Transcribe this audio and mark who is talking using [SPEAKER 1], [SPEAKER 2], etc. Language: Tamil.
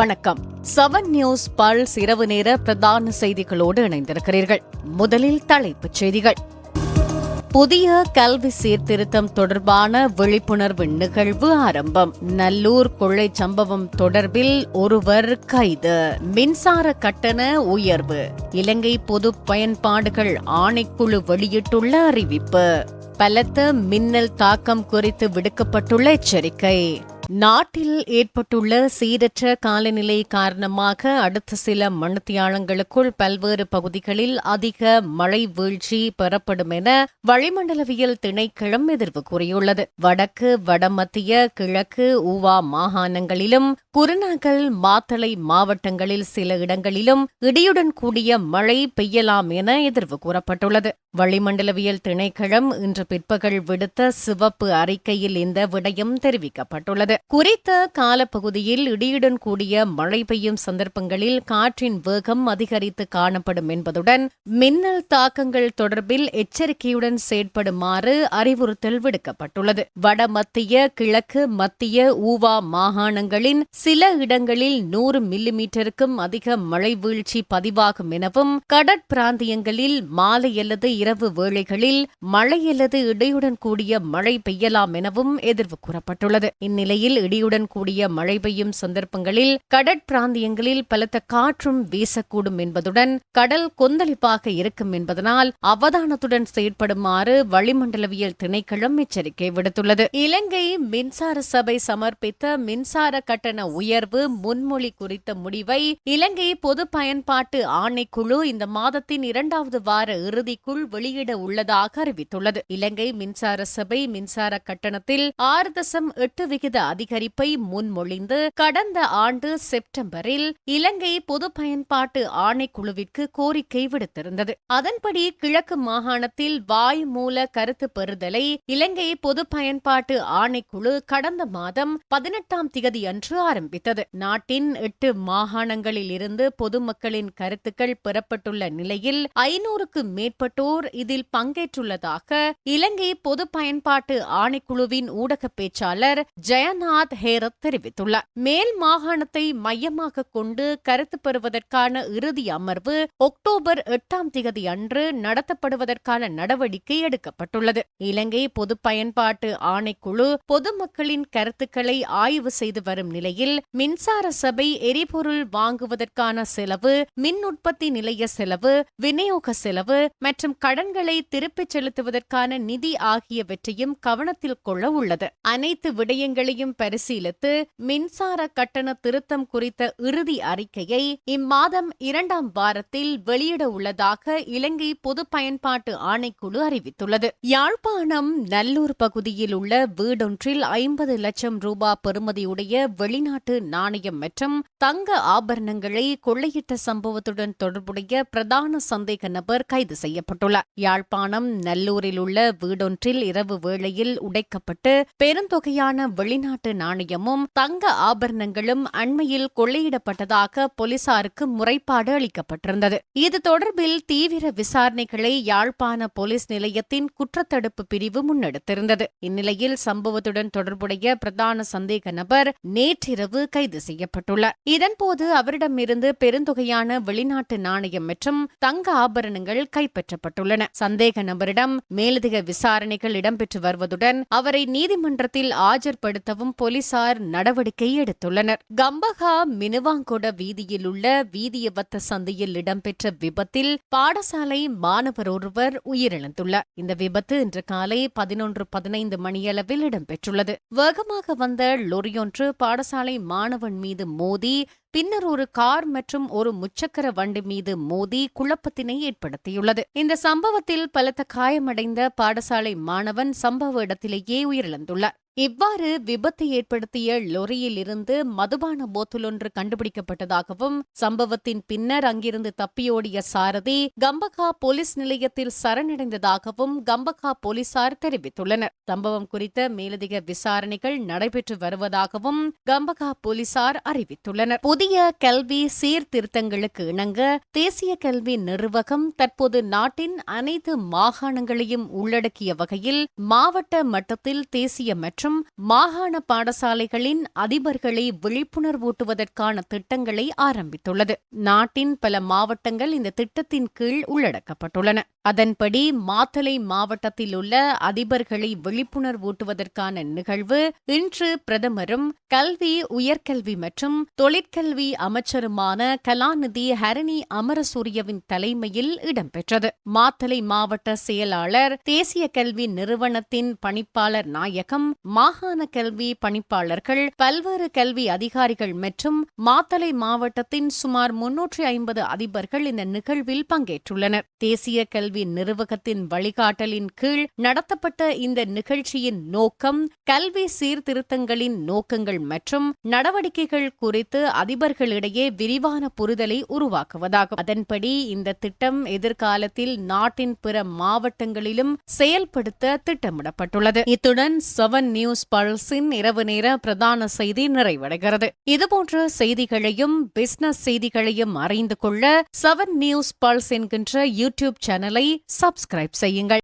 [SPEAKER 1] வணக்கம். செவன் நியூஸ் பல்ஸ் இரவு நேர பிரதான செய்திகளோடு இணைந்திருக்கிறீர்கள். முதலில் தலைப்புச் செய்திகள். புதிய கல்வி சீர்திருத்தம் தொடர்பான விழிப்புணர்வு நிகழ்வு ஆரம்பம். நல்லூர் கொள்ளை சம்பவம் தொடர்பில் ஒருவர் கைது. மின்சார கட்டண உயர்வு. இலங்கை பொது பயன்பாடுகள் ஆணைக்குழு வெளியிட்டுள்ள அறிவிப்பு. பலத்த மின்னல் தாக்கம் குறித்து விடுக்கப்பட்டுள்ள எச்சரிக்கை. நாட்டில் ஏற்பட்டுள்ள சீரற்ற காலநிலை காரணமாக அடுத்த சில மணித்தியாலங்களுக்குள் பல்வேறு பகுதிகளில் அதிக மழை வீழ்ச்சி பெறப்படும் என வளிமண்டலவியல் திணைக்களம் எதிர்வு கூறியுள்ளது. வடக்கு வடமத்திய கிழக்கு ஊவா மாகாணங்களிலும் குருநாகல் மாத்தளை மாவட்டங்களில் சில இடங்களிலும் இடியுடன் கூடிய மழை பெய்யலாம் என எதிர்வு கூறப்பட்டுள்ளது. வளிமண்டலவியல் திணைக்களம் இன்று பிற்பகல் விடுத்த சிவப்பு அறிக்கையில் இந்த விடயம் தெரிவிக்கப்பட்டுள்ளது. குறித்த காலப்பகுதியில் இடியுடன் கூடிய மழை பெய்யும் சந்தர்ப்பங்களில் காற்றின் வேகம் அதிகரித்து காணப்படும் என்பதுடன் மின்னல் தாக்கங்கள் தொடர்பில் எச்சரிக்கையுடன் செயற்படுமாறு அறிவுறுத்தல் விடுக்கப்பட்டுள்ளது. வடமத்திய கிழக்கு மத்திய ஊவா மாகாணங்களின் சில இடங்களில் நூறு மில்லி மீட்டருக்கும் அதிக மழை வீழ்ச்சி பதிவாகும் எனவும் கடற்பிராந்தியங்களில் மாலை அல்லது இரவு வேளைகளில் மழை அல்லது இடியுடன் கூடிய மழை பெய்யலாம் எனவும் எதிர்வு கூறப்பட்டுள்ளது. இந்நிலையில் இடியுடன் கூடிய மழை பெய்யும் சந்தர்ப்பங்களில் கடற்பிராந்தியங்களில் பலத்த காற்றும் வீசக்கூடும் என்பதுடன் கடல் கொந்தளிப்பாக இருக்கும் என்பதனால் அவதானத்துடன் செயற்படுமாறு வளிமண்டலவியல் திணைக்களம் எச்சரிக்கை விடுத்துள்ளது. இலங்கை மின்சார சபை சமர்ப்பித்த மின்சார கட்டண உயர்வு முன்மொழி குறித்த முடிவை இலங்கை பொது பயன்பாட்டு ஆணைக்குழு இந்த மாதத்தின் இரண்டாவது வார இறுதிக்குள் வெளியிட உள்ளதாக அறிவித்துள்ளது. இலங்கை மின்சார சபை மின்சார கட்டணத்தில் ஆறு தசம் எட்டு விகித அதிகரிப்பை முன்மொழிந்து கடந்த ஆண்டு செப்டம்பரில் இலங்கை பொது பயன்பாட்டு ஆணைக்குழுவிற்கு கோரிக்கை விடுத்திருந்தது. அதன்படி கிழக்கு மாகாணத்தில் வாய் மூல கருத்து பெறுதலை இலங்கை பொது பயன்பாட்டு ஆணைக்குழு கடந்த மாதம் பதினெட்டாம் திகதி அன்று ஆரம்பித்தது நாட்டின் எட்டு மாகாணங்களில் இருந்து பொதுமக்களின் கருத்துக்கள் பெறப்பட்டுள்ள நிலையில் ஐநூறுக்கு மேற்பட்டோர் இதில் பங்கேற்றுள்ளதாக இலங்கை பொது பயன்பாட்டு ஆணைக்குழுவின் ஊடக பேச்சாளர் ஜெயநாத் ஹேரத் தெரிவித்துள்ளார். மேல் மாகாணத்தை மையமாக கொண்டு கருத்து பெறுவதற்கான இறுதி அமர்வு அக்டோபர் எட்டாம் திகதி அன்று நடத்தப்படுவதற்கான நடவடிக்கை எடுக்கப்பட்டுள்ளது. இலங்கை பொது பயன்பாட்டு ஆணைக்குழு பொதுமக்களின் கருத்துக்களை ஆய்வு செய்து வரும் நிலையில் மின்சார சபை எரிபொருள் வாங்குவதற்கான செலவு மின் உற்பத்தி நிலைய செலவு விநியோக செலவு மற்றும் கடன்களை திருப்பிச் செலுத்துவதற்கான நிதி ஆகியவற்றையும் கவனத்தில் கொள்ள உள்ளது. அனைத்து விடயங்களையும் பரிசீலித்து மின்சார கட்டண திருத்தம் குறித்த இறுதி அறிக்கையை இம்மாதம் இரண்டாம் வாரத்தில் வெளியிட உள்ளதாக இலங்கை பொது பயன்பாட்டு ஆணைக்குழு அறிவித்துள்ளது. யாழ்ப்பாணம் நல்லூர் பகுதியில் உள்ள வீடொன்றில் ஐம்பது லட்சம் ரூபாய் பெறுமதியுடைய வெளிநாட்டு நாணயம் மற்றும் தங்க ஆபரணங்களை கொள்ளையிட்ட சம்பவத்துடன் தொடர்புடைய பிரதான சந்தேக நபர் கைது செய்யப்பட்டுள்ளார். யாழ்ப்பாணம் நல்லூரில் உள்ள வீடொன்றில் இரவு வேளையில் உடைக்கப்பட்டு பெருந்தொகையான வெளிநாட்டு நாணயமும் தங்க ஆபரணங்களும் அண்மையில் கொள்ளையிடப்பட்டதாக போலீசாருக்கு முறைப்பாடு அளிக்கப்பட்டிருந்தது. இது தொடர்பில் தீவிர விசாரணைகளை யாழ்ப்பாண போலீஸ் நிலையத்தின் குற்றத்தடுப்பு பிரிவு முன்னெடுத்திருந்தது. இந்நிலையில் சம்பவத்துடன் தொடர்புடைய பிரதான சந்தேக நபர் நேற்றிரவு கைது செய்யப்பட்டுள்ளார் இதன்போது அவரிடமிருந்து பெருந்தொகையான வெளிநாட்டு நாணயம் மற்றும் தங்க ஆபரணங்கள் கைப்பற்றப்பட்டுள்ளன. சந்தேக நபரிடம் மேலதிக விசாரணைகள் இடம்பெற்று வருவதுடன் அவரை நீதிமன்றத்தில் ஆஜர்படுத்தவும் போலீசார் நடவடிக்கை எடுத்துள்ளனர். கம்பகா மினுவாங்கொட வீதியில் உள்ள வீதியவத்த சந்தையில் இடம்பெற்ற விபத்தில் பாடசாலை மாணவர் ஒருவர் உயிரிழந்துள்ளார். இந்த விபத்து இன்று காலை பதினொன்று பதினைந்து மணியளவில் இடம்பெற்றுள்ளது. வேகமாக வந்த லொரியொன்று பாடசாலை மாணவன் மீது மோதி பின்னர் ஒரு கார் மற்றும் ஒரு முச்சக்கர வண்டி மீது மோதி குழப்பத்தினை ஏற்படுத்தியுள்ளது. இந்த சம்பவத்தில் பலத்த காயமடைந்த பாடசாலை மாணவன் சம்பவ இடத்திலேயே உயிரிழந்துள்ளார். இவ்வாறு விபத்து ஏற்படுத்திய லொரியில் இருந்து மதுபான போத்தல் ஒன்று கண்டுபிடிக்கப்பட்டதாகவும் சம்பவத்தின் பின்னர் அங்கிருந்து தப்பியோடிய சாரதி கம்பகா போலீஸ் நிலையத்தில் சரணடைந்ததாகவும் கம்பகா போலீசார் தெரிவித்துள்ளனர். சம்பவம் குறித்த மேலதிக விசாரணைகள் நடைபெற்று வருவதாகவும் கம்பகா போலீசார் அறிவித்துள்ளனர். புதிய கல்வி சீர்திருத்தங்களுக்கு இணங்க தேசிய கல்வி நிர்வாகம் தற்போது நாட்டின் அனைத்து மாகாணங்களையும் உள்ளடக்கிய வகையில் மாவட்ட மட்டத்தில் தேசிய மற்றும் மற்றும் மாகாண பாடசாலைகளின் அதிபர்களை விழிப்புணர்வூட்டுவதற்கான திட்டங்களை ஆரம்பித்துள்ளது. நாட்டின் பல மாவட்டங்கள் இந்த திட்டத்தின் கீழ் உள்ளடக்கப்பட்டுள்ளன. அதன்படி மாத்தலை மாவட்டத்தில் உள்ள அதிபர்களை விழிப்புணர்வூட்டுவதற்கான நிகழ்வு இன்று பிரதமரும் கல்வி உயர்கல்வி மற்றும் தொழிற்கல்வி அமைச்சருமான கலாநிதி ஹரணி அமரசூரியவின் தலைமையில் இடம்பெற்றது. மாத்தலை மாவட்ட செயலாளர் தேசிய கல்வி நிறுவனத்தின் பணிப்பாளர் நாயகம் மாகாண கல்வி பணிப்பாளர்கள் பல்வேறு கல்வி அதிகாரிகள் மற்றும் மாத்தளை மாவட்டத்தின் சுமார் முன்னூற்றி ஐம்பது அதிபர்கள் இந்த நிகழ்வில் பங்கேற்றுள்ளனர். தேசிய கல்வி நிர்வாகத்தின் வழிகாட்டலின் கீழ் நடத்தப்பட்ட இந்த நிகழ்ச்சியின் நோக்கம் கல்வி சீர்திருத்தங்களின் நோக்கங்கள் மற்றும் நடவடிக்கைகள் குறித்து அதிபர்களிடையே விரிவான புரிதலை உருவாக்குவதாகும். அதன்படி இந்த திட்டம் எதிர்காலத்தில் நாட்டின் பிற மாவட்டங்களிலும் செயல்படுத்த திட்டமிடப்பட்டுள்ளது. இத்துடன் செவன் நியூஸ் பல்ஸின் இரவு நேர பிரதான செய்தி நிறைவடைகிறது. இதுபோன்ற செய்திகளையும் பிசினஸ் செய்திகளையும் அறிந்து கொள்ள செவன் நியூஸ் பல்ஸ் என்கின்ற யூடியூப் சேனலை சப்ஸ்கிரைப் செய்யுங்கள்.